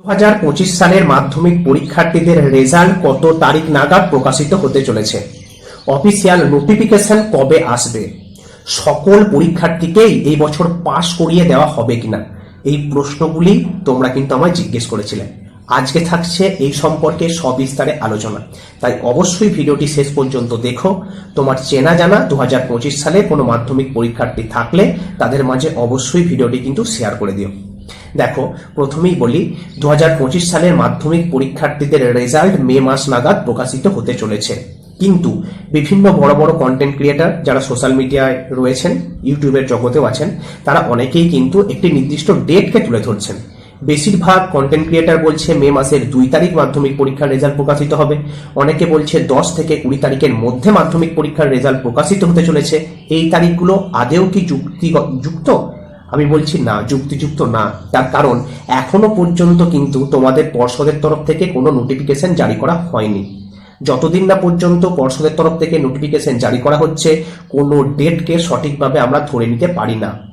দু হাজার পঁচিশ সালের মাধ্যমিক পরীক্ষার্থীদের রেজাল্ট কত তারিখ নাগাদ প্রকাশিত হতে চলেছে? অফিসিয়াল নোটিফিকেশন কবে আসবে? সকল পরীক্ষার্থীকেই এই বছর পাশ করিয়ে দেওয়া হবে কিনা? এই প্রশ্নগুলি তোমরা কিন্তু আমায় জিজ্ঞেস করেছিলে। আজকে থাকছে এই সম্পর্কে সবিস্তারে আলোচনা। তাই অবশ্যই ভিডিওটি শেষ পর্যন্ত দেখো। তোমার চেনা জানা দু হাজার পঁচিশ সালে কোনো মাধ্যমিক পরীক্ষার্থী থাকলে তাদের মাঝে অবশ্যই ভিডিওটি কিন্তু শেয়ার করে দিও। দেখো, প্রথমেই বলি দু হাজার পঁচিশ সালের মাধ্যমিক পরীক্ষার্থীদের রেজাল্ট মে মাস নাগাদ প্রকাশিত হতে চলেছে। কিন্তু বিভিন্ন বড় বড় কন্টেন্ট ক্রিয়েটার যারা সোশ্যাল মিডিয়ায় রয়েছেন ইউটিউবের জগতেও আছেন, তারা অনেকেই কিন্তু একটি নির্দিষ্ট ডেটকে তুলে ধরছেন। বেশিরভাগ কন্টেন্ট ক্রিয়েটার বলছে মে মাসের দুই তারিখ মাধ্যমিক পরীক্ষার রেজাল্ট প্রকাশিত হবে। অনেকে বলছে দশ থেকে কুড়ি তারিখের মধ্যে মাধ্যমিক পরীক্ষার রেজাল্ট প্রকাশিত হতে চলেছে। এই তারিখগুলো আদেও কি যুক্তি যুক্ত? আমি বলছি না, যুক্তিযুক্ত না। তার কারণ, এখনও পর্যন্ত কিন্তু তোমাদের পর্ষদের তরফ থেকে কোনো নোটিফিকেশন জারি করা হয়নি। যতদিন না পর্যন্ত পর্ষদের তরফ থেকে নোটিফিকেশন জারি করা হচ্ছে, কোনো ডেটকে সঠিকভাবে আমরা ধরে নিতে পারি না।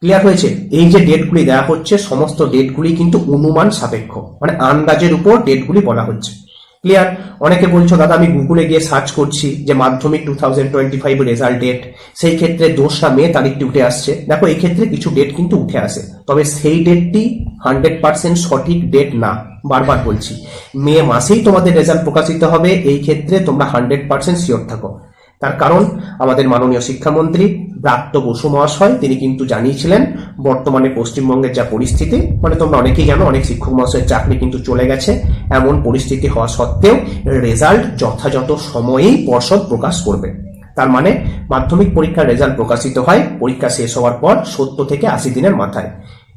ক্লিয়ার হয়েছে? এই যে ডেটগুলি দেওয়া হচ্ছে, সমস্ত ডেটগুলি কিন্তু অনুমান সাপেক্ষ মানে আন্দাজের উপর ডেটগুলি বলা হচ্ছে। ক্লিয়ার অনেকে বলছো, দাদা, আমি গুগলে গিয়ে সার্চ করছি যে Madhyamik two thousand twenty five result date সেই ক্ষেত্রে দোসরা মে তারিখটি উঠে আসছে। দেখো এই ক্ষেত্রে কিছু ডেট কিন্তু উঠে আসে, তবে সেই ডেটটি হান্ড্রেড পার্সেন্ট সঠিক ডেট না, বারবার বলছি। মে মাসেই তোমাদের রেজাল্ট প্রকাশিত হবে, এই ক্ষেত্রে তোমরা হান্ড্রেড পার্সেন্ট শিওর থাকো। তার কারণ, আমাদের মাননীয় শিক্ষামন্ত্রী ব্রাত্য বসু মহাশয়, তিনি কিন্তু জানিয়েছিলেন, বর্তমানে পশ্চিমবঙ্গের যা পরিস্থিতি মানে তোমরা অনেকেই জানো, অনেক শিক্ষক মহাশয়ের চাকরি কিন্তু চলে গেছে, এমন পরিস্থিতি হওয়া সত্ত্বেও রেজাল্ট যথাযথ সময়েই পর্ষদ প্রকাশ করবে। তার মানে মাধ্যমিক পরীক্ষার রেজাল্ট প্রকাশিত হয়, পরীক্ষা শেষ হওয়ার পর সত্তর থেকে আশি দিনের মাথায়।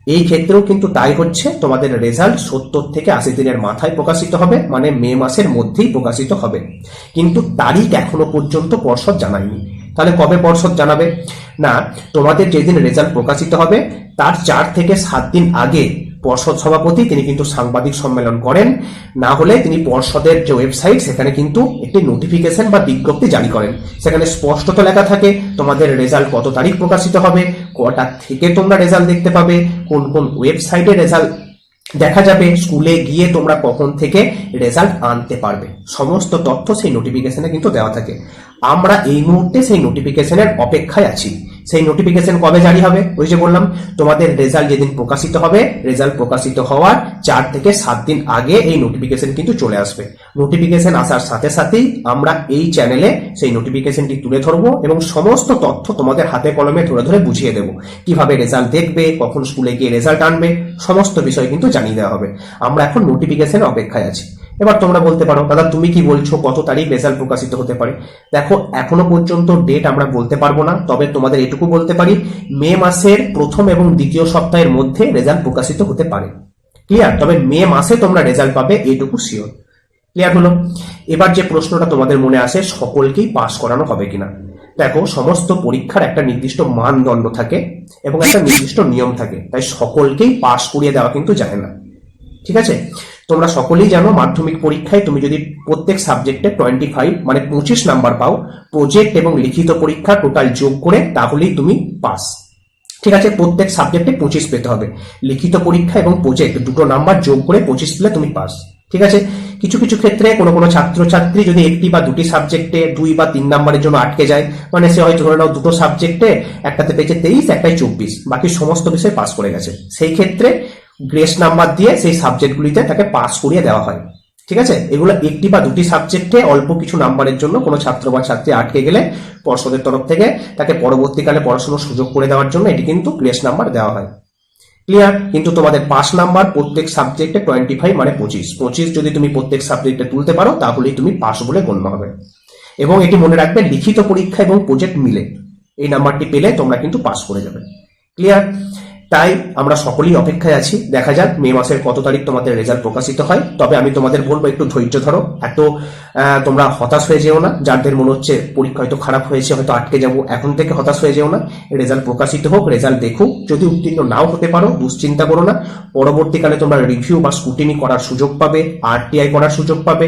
এই ক্ষেত্রেও কিন্তু তাই হচ্ছে, তোমাদের রেজাল্ট সত্তর থেকে আশি দিনের মাথায় প্রকাশিত হবে মানে মে মাসের মধ্যেই প্রকাশিত হবে। কিন্তু তারিখ এখনও পর্যন্ত পর্ষদ জানায়নি। তাহলে কবে পর্ষদ জানাবে? না, তোমাদের যেদিন রেজাল্ট প্রকাশিত হবে, তার চার থেকে সাত দিন আগে পর্ষদ সভাপতি, তিনি কিন্তু সাংবাদিক সম্মেলন করেন। না হলে তিনি পর্ষদের যে ওয়েবসাইট, সেখানে কিন্তু একটি নোটিফিকেশন বা বিজ্ঞপ্তি জারি করেন। সেখানে স্পষ্টত লেখা থাকে, তোমাদের রেজাল্ট কত তারিখ প্রকাশিত হবে, কটা থেকে তোমরা রেজাল্ট দেখতে পাবে, কোন কোন ওয়েবসাইটে রেজাল্ট দেখা যাবে স্কুলে গিয়ে তোমরা কখন থেকে রেজাল্ট আনতে পারবে। সমস্ত তথ্য সেই নোটিফিকেশনে কিন্তু দেওয়া থাকে। আমরা এই মুহূর্তে সেই নোটিফিকেশনের অপেক্ষায় আছি। সেই নোটিফিকেশন কবে জারি হবে? ওই যে বললাম, তোমাদের রেজাল্ট যেদিন প্রকাশিত হবে রেজাল্ট প্রকাশিত হওয়ার চার থেকে সাত দিন আগে এই নোটিফিকেশন কিন্তু চলে আসবে। নোটিফিকেশন আসার সাথে সাথেই আমরা এই চ্যানেলে সেই নোটিফিকেশনটি তুলে ধরবো এবং সমস্ত তথ্য তোমাদের হাতে কলমে ধরে ধরে বুঝিয়ে দেবো। কীভাবে রেজাল্ট দেখবে, কখন স্কুলে গিয়ে রেজাল্ট আনবে, সমস্ত বিষয় কিন্তু জানিয়ে দেওয়া হবে। আমরা এখন নোটিফিকেশনের অপেক্ষায় আছি। এবার তোমরা বলতে পারো, দাদা, তুমি কি বলছো? কত তারিখ রেজাল্ট প্রকাশিত হতে পারে? দেখো, এখনও পর্যন্ত ডেট আমরা বলতে পারব না, তবে তোমাদের এটুকু বলতে পারি, মে মাসের প্রথম এবং দ্বিতীয় সপ্তাহের মধ্যে রেজাল্ট প্রকাশিত হতে পারে। ক্লিয়ার তবে মে মাসে তোমরা রেজাল্ট পাবে এইটুকু শিওর ক্লিয়ার হলো? এবার যে প্রশ্নটা তোমাদের মনে আসে, সকলকেই পাশ করানো হবে কিনা? দেখো, সমস্ত পরীক্ষার একটা নির্দিষ্ট মানদণ্ড থাকে এবং একটা নির্দিষ্ট নিয়ম থাকে, তাই সকলকেই পাশ করিয়ে দেওয়া কিন্তু যায় না। ঠিক আছে? তোমরা সকলেই জানো, মাধ্যমিক পরীক্ষায় তুমি যদি প্রত্যেক সাবজেক্টে টোয়েন্টি ফাইভ মানে পঁচিশ নাম্বার পাও প্রজেক্ট এবং লিখিত পরীক্ষা টোটাল যোগ করে তাহলেই তুমি পাস ঠিক আছে, প্রত্যেক সাবজেক্টে পঁচিশ পেতে হবে। লিখিত পরীক্ষা এবং প্রজেক্ট দুটো নাম্বার যোগ করে পঁচিশ পেলে তুমি পাস ঠিক আছে? কিছু কিছু ক্ষেত্রে কোনো কোনো ছাত্রছাত্রী যদি একটি বা দুটি সাবজেক্টে দুই বা তিন নাম্বারের জন্য আটকে যায় মানে সে হয়তো ধরে নাও দুটো সাবজেক্টে একটাতে পেয়েছে তেইশ একটাই চব্বিশ, বাকি সমস্ত বিষয় পাস করে গেছে। সেই ক্ষেত্রে গ্রেস নাম্বার দিয়ে সেই সাবজেক্টগুলিতে তাকে পাস করিয়ে দেওয়া হয়। ঠিক আছে? এগুলো একটি বা দুটি সাবজেক্টে অল্প কিছু নাম্বারের জন্য কোনো ছাত্র বা ছাত্রী আটকে গেলে পর্ষদের তরফ থেকে তাকে পরবর্তীকালে পড়াশোনার সুযোগ করে দেওয়ার জন্য এটি কিন্তু গ্রেস নাম্বার দেওয়া হয়। ক্লিয়ার কিন্তু তোমাদের পাস নাম্বার প্রত্যেক সাবজেক্টে টোয়েন্টি ফাইভ মানে পঁচিশ। পঁচিশ যদি তুমি প্রত্যেক সাবজেক্টে তুলতে পারো, তাহলেই তুমি পাস বলে গণ্য হবে। এবং এটি মনে রাখবে, লিখিত পরীক্ষা এবং প্রজেক্ট মিলে। এই নাম্বারটি পেলে তোমরা কিন্তু পাস করে যাবে। ক্লিয়ার তাই আমরা সকলেই অপেক্ষায় আছি। দেখা যাক মে মাসের কত তারিখ তোমাদের রেজাল্ট প্রকাশিত হয়। তবে আমি তোমাদের বলব, একটু ধৈর্য ধরো। এত তোমরা হতাশ হয়ে যেও না। যাদের মনে হচ্ছে পরীক্ষা হয়তো খারাপ হয়েছে, হয়তো আটকে যাব, এখন থেকে হতাশ হয়ে যেও না। রেজাল্ট প্রকাশিত হোক রেজাল্ট দেখুক। যদি উত্তীর্ণ নাও হতে পারো, দুশ্চিন্তা করো না। পরবর্তীকালে তোমরা রিভিউ বা স্কুটিনি করার সুযোগ পাবে আরটিআই করার সুযোগ পাবে।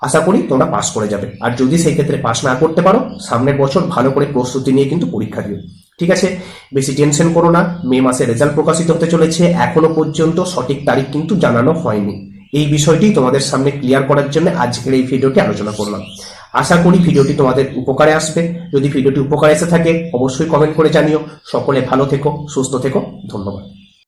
আশা করি তোমরা পাস করে যাবে। আর যদি সেই ক্ষেত্রে পাস না করতে পারো, সামনের বছর ভালো করে প্রস্তুতি নিয়ে কিন্তু পরীক্ষা দিও। ঠিক আছে? বেশি টেনশন করো না, মে মাসে রেজাল্ট প্রকাশিত হতে চলেছে, এখনও পর্যন্ত সঠিক তারিখ কিন্তু জানানো হয়নি। এই বিষয়টি তোমাদের সামনে ক্লিয়ার করার জন্য আজকের এই ভিডিওটি আলোচনা করলাম। আশা করি ভিডিওটি তোমাদের উপকারে আসবে। যদি ভিডিওটি উপকারে এসে থাকে, অবশ্যই কমেন্ট করে জানিও। সকলে ভালো থেকো, সুস্থ থেকো। ধন্যবাদ।